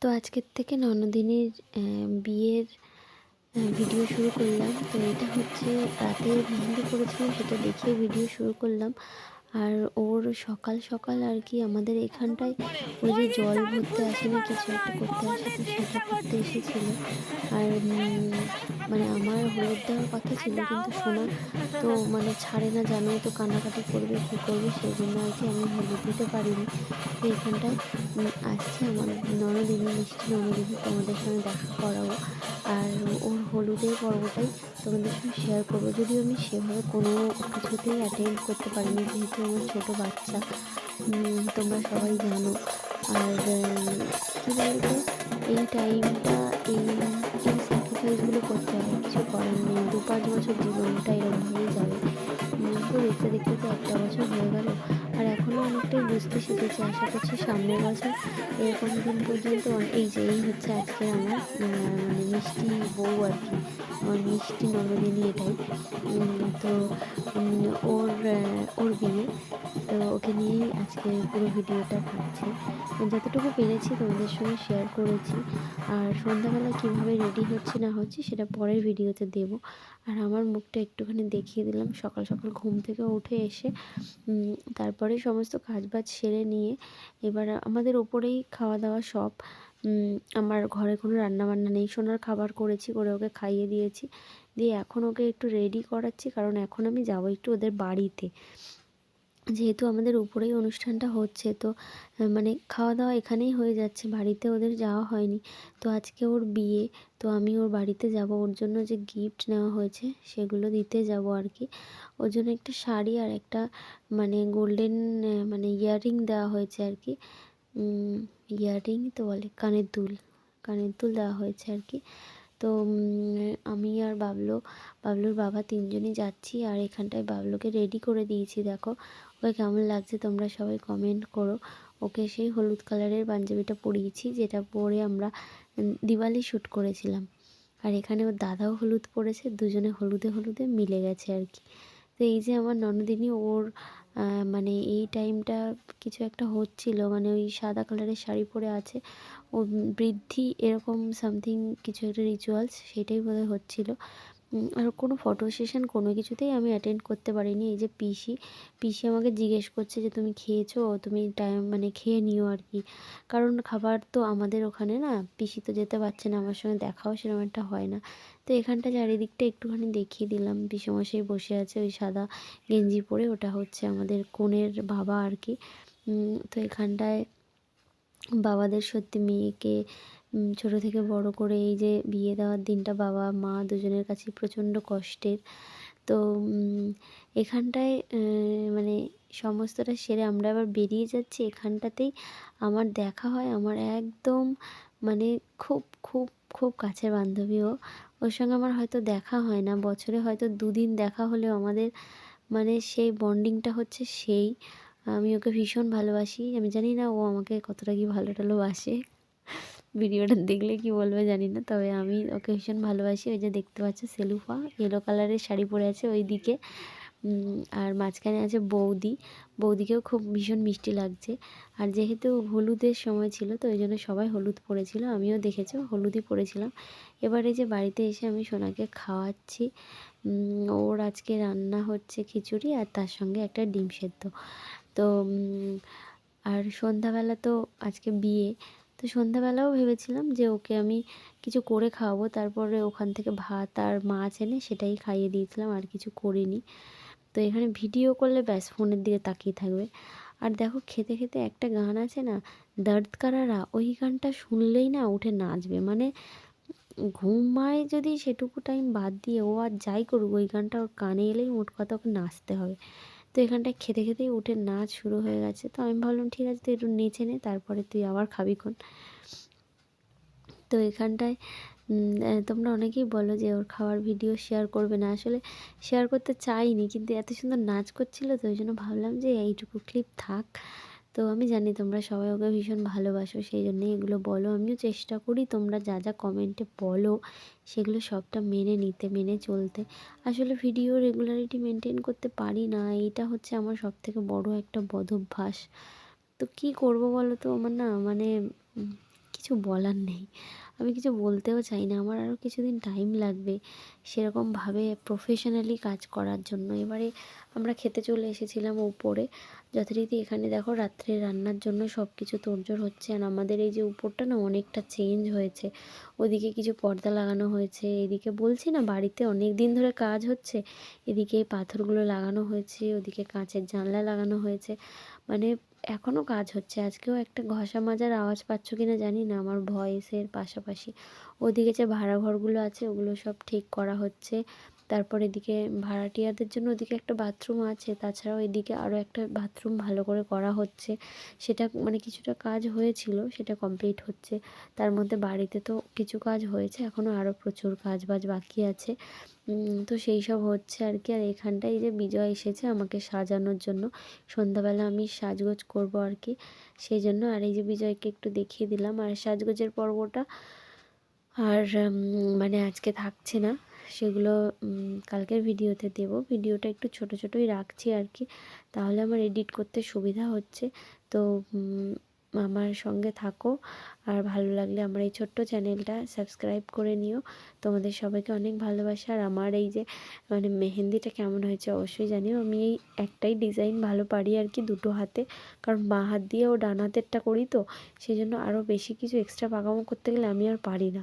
তো আজকের থেকে ননদিনের বিয়ের ভিডিও শুরু করলাম। তো এটা হচ্ছে রাতে মেহেন্দি করেছিলাম, সেটা দেখিয়ে ভিডিও শুরু করলাম। আর ওর সকাল সকাল আর কি আমাদের এখানটায় ওই যে জল ভরতে আসে না কিছু একটা করতে আসে তো সেটা করতে এসেছিল। আর মানে আমার হলুদ দেওয়ার কথা ছিল, কিন্তু শোনা তো মানে ছাড়ে না, জানোই তো কান্নাকাটি করবে, কী করবে সেই জন্য আর কি আমি হলুদ দিতে পারিনি। তো এখানটায় আসছে আমার ননদিনী, মিষ্টি ননদিনী তোমাদের সঙ্গে দেখা করাবো। আর ওর হলুদের পর্বটাই তোমাদের সঙ্গে শেয়ার করব। যদিও আমি সেভাবে কোনো কিছুতেই অ্যাটেন্ড করতে পারিনি, যেহেতু আমার ছোটো বাচ্চা। তোমরা সবাই জানো। আর কী বলতো? এই টাইমটা এই এই স্যাক্রিফাইসগুলো করতে হয় কিছু করার নেই। দু পাঁচ বছর জীবনটা এরকমভাবেই যাবে। তো দেখতে দেখতে তো একটা বছর হয়ে গেল। এখনও অনেকটাই বুঝতে শিখেছি। আশা করছি সামনের বছর এরকম দিন পর্যন্ত এই যে, এই হচ্ছে আজকে আমার মানে মিষ্টি বউ আর কি। আমার মিষ্টি নবদিনী এটাই। তো ওর ওর বিয়ে। তো ওকে নিয়েই আজকে পুরো ভিডিওটা থাকছে। যতটুকু পেরেছি তোমাদের সঙ্গে শেয়ার করেছি। আর সন্ধ্যাবেলা কীভাবে রেডি হচ্ছে না হচ্ছে সেটা পরের ভিডিওতে দেব। আর আমার মুখটা একটুখানি দেখিয়ে দিলাম। সকাল সকাল ঘুম থেকে উঠে এসে তারপরে সমস্ত কাজবাজ সেরে নিয়ে এবার আমাদের ওপরেই খাওয়া দাওয়া সব আমার ঘরে কোনো রান্নাবান্না নেই। সোনার খাবার করেছি, করে ওকে খাইয়ে দিয়েছি। দিয়ে এখন ওকে একটু রেডি করাচ্ছি। কারণ এখন আমি যাব একটু ওদের বাড়িতে। যেহেতু আমাদের উপরেই অনুষ্ঠানটা হচ্ছে, তো মানে খাওয়া দাওয়া এখানেই হয়ে যাচ্ছে। বাড়িতে ওদের যাওয়া হয়নি। তো আজকে ওর বিয়ে, তো আমি ওর বাড়িতে যাব। ওর জন্য যে গিফট নেওয়া হয়েছে, সেগুলো দিতে যাব আর কি। ওর জন্য একটা শাড়ি আর একটা মানে গোল্ডেন মানে ইয়াররিং দেওয়া হয়েছে আর কি। ইয়াররিং তো বলে, কানের দুল। কানের দুল দেওয়া হয়েছে আর কি। তো আমি আর বাবলু, বাবলুর বাবা তিনজনই যাচ্ছি। আর এখানটায় বাবলুকে রেডি করে দিয়েছি, দেখো। ওকে কেমন লাগছে তোমরা সবাই কমেন্ট করো। ওকে সেই হলুদ কালারের পাঞ্জাবিটা পরিয়েছি, যেটা পরে আমরা দিওয়ালি শ্যুট করেছিলাম। আর এখানে ওর দাদাও হলুদ পরেছে, দুজনে হলুদে হলুদে মিলে গেছে আর কি। তো এই যে আমার ননদিনী, ওর মানে এই টাইমটা কিছু একটা হচ্ছিল মানে ওই সাদা কালারের শাড়ি পরে আছে। ও বৃদ্ধি এরকম সামথিং কিছু একটা রিচুয়ালস সেটাই বোধহয় হচ্ছিল। আর কোনো ফটো সেশন কোনো কিছুতেই আমি অ্যাটেন্ড করতে পারিনি। এই যে পিসি পিসি আমাকে জিজ্ঞেস করছে যে, তুমি খেয়েছো? তুমি টাইম মানে খেয়ে নিও আর কি। কারণ খাবার তো আমাদের ওখানে না, পিসি তো যেতে পারছে না, আমার সঙ্গে দেখাও সেরকম একটা হয় না। তো এখানটা চারিদিকটা একটুখানি দেখিয়ে দিলাম। পিসেমশাই বসে আছে ওই সাদা গেঞ্জি পরে, ওটা হচ্ছে আমাদের কনের বাবা আর কি। তো এখানটায় বাবাদের সত্যি মেয়েকে ছোট থেকে বড় করে এই যে বিয়ে দেওয়ার দিনটা বাবা, মা দুজনের কাছে প্রচণ্ড কষ্টের। তো এখানটায় মানে সমস্তটা সেরে আমরা আবার বেরিয়ে যাচ্ছি। এখানটাতেই আমার দেখা হয়। আমার একদম মানে খুব খুব খুব কাছের বান্ধবী ও। ওর সঙ্গে আমার হয়তো দেখা হয় না। বছরে হয়তো দুদিন দেখা হলেও আমাদের মানে সেই বন্ডিংটা হচ্ছে সেই। আমি ওকে ভীষণ ভালোবাসি। আমি জানি না ও আমাকে কতটা কি ভালো টালোবাসে ভিডিওটা দেখলে কি বলবে জানি না, তবে আমি ওকে ভীষণ ভালোবাসি। ওই যে দেখতে পাচ্ছ সেলুফা ইয়েলো কালারের শাড়ি পরে আছে ওই দিকে। আর মাঝখানে আছে বৌদি। বৌদিকেও খুব ভীষণ মিষ্টি লাগছে। আর যেহেতু হলুদের সময় ছিল, তো ওই জন্য সবাই হলুদ পরেছিল। আমিও দেখেছি, হলুদই পরেছিলাম। এবারে যে বাড়িতে এসে আমি সোনাকে খাওয়াচ্ছি ওর আজকে রান্না হচ্ছে খিচুড়ি আর তার সঙ্গে একটা ডিম সেদ্ধ। তো আর সন্ধ্যাবেলা তো আজকে বিয়ে তো সন্ধ্যাবেলাও ভেবেছিলাম যে ওকে আমি কিছু করে খাওয়াবো। তারপরে ওখান থেকে ভাত আর মাছ এনে সেটাই খাইয়ে দিয়েছিলাম, আর কিছু করিনি। তো এখানে ভিডিও করলে ব্যাস ফোনের দিকে তাকিয়ে থাকবে। আর দেখো খেতে খেতে একটা গান আছে না, দর্দ কারারা, ওই গানটা শুনলেই না উঠে নাচবে। মানে ঘুমায় যদি সেটুকু টাইম বাদ দিয়ে ও আর যাই করুক, ওই গানটা ওর কানে এলেই মোট কথা ওকে নাচতে হবে। তো এখানটায় খেতে খেতেই উঠে নাচ শুরু হয়ে গেছে। তো আমি ভাবলাম, ঠিক আছে, তুই একটু নেচে নে, তারপরে তুই আবার খাবি কোন তো এখানটায় তোমরা অনেকেই বলো যে ওর খাওয়ার ভিডিও শেয়ার করবে না। আসলে শেয়ার করতে চাইনি, কিন্তু এত সুন্দর নাচ করছিল, তো ওই জন্য ভাবলাম যে এইটুকু ক্লিপ থাক। তো আমি জানি তোমরা সবাই ওকে ভীষণ ভালোবাসো, সেই জন্যই এগুলো বলো। আমিও চেষ্টা করি তোমরা যা যা কমেন্টে বলো, সেগুলো সবটা মেনে নিতে, মেনে চলতে। আসলে ভিডিও রেগুলারিটি মেনটেন করতে পারি না, এইটা হচ্ছে আমার সব থেকে বড়ো একটা বদ অভ্যাস তো কী করব বলো তো? আমার না মানে কিছু বলার নেই। আমি কিছু বলতেও চাই না। আমার আরও কিছুদিন টাইম লাগবে সেরকমভাবে প্রফেশনালি কাজ করার জন্য। এবারে আমরা খেতে চলে এসেছিলাম উপরে। যথারীতি এখানে দেখো রাত্রে রান্নার জন্য সব কিছু তোড়জোড় হচ্ছে আর আমাদের এই যে উপরটা না অনেকটা চেঞ্জ হয়েছে। ওদিকে কিছু পর্দা লাগানো হয়েছে। এদিকে বলছি না বাড়িতে অনেক দিন ধরে কাজ হচ্ছে। এদিকে পাথরগুলো লাগানো হয়েছে। ওদিকে কাঁচের জানলা লাগানো হয়েছে। মানে এখনও কাজ হচ্ছে। আজকেও একটা ঘষা মাজার আওয়াজ পাচ্ছ কি না জানি না, আমার ভয়েসের পাশাপাশি। ওদিকে যে ভাড়া ঘরগুলো আছে, ওগুলো সব ঠিক করা হচ্ছে। তারপর এদিকে ভাড়াটিয়াদের জন্য ওদিকে একটা বাথরুম আছে, তাছাড়াও এদিকে আরও একটা বাথরুম ভালো করে করা হচ্ছে। সেটা মানে কিছুটা কাজ হয়েছিল, সেটা কমপ্লিট হচ্ছে। তার মধ্যে বাড়িতে তো কিছু কাজ হয়েছে এখনও আরও প্রচুর কাজ বাজ বাকি আছে। তো সেই সব হচ্ছে আর কি। আর এখানটায় যে বিজয় এসেছে আমাকে সাজানোর জন্য, সন্ধ্যাবেলা আমি সাজগোজ করব আর কি। সেই জন্য আর এই যে বিজয়কে একটু দেখিয়ে দিলাম। আর সাজগোজের পর্বটা আর মানে আজকে থাকছে না। সেগুলো কালকের ভিডিওতে দেব। ভিডিওটা একটু ছোট ছোটোই রাখছি আর কি তাহলে আমার এডিট করতে সুবিধা হচ্ছে। তো আমার সঙ্গে থাকো। আর ভালো লাগলে আমার এই ছোট্ট চ্যানেলটা সাবস্ক্রাইব করে নিও। তোমাদের সবাইকে অনেক ভালোবাসা। আর আমার এই যে মানে মেহেন্দিটা কেমন হয়েছে অবশ্যই জানিও। আমি এই একটাই ডিজাইন ভালো পারি আর কি দুটো হাতে। কারণ বাঁ হাত দিয়ে ও ডান হাতেরটা করি তো সেই জন্য আরও বেশি কিছু এক্সট্রা পাকামো করতে গেলে আমি আর পারি না।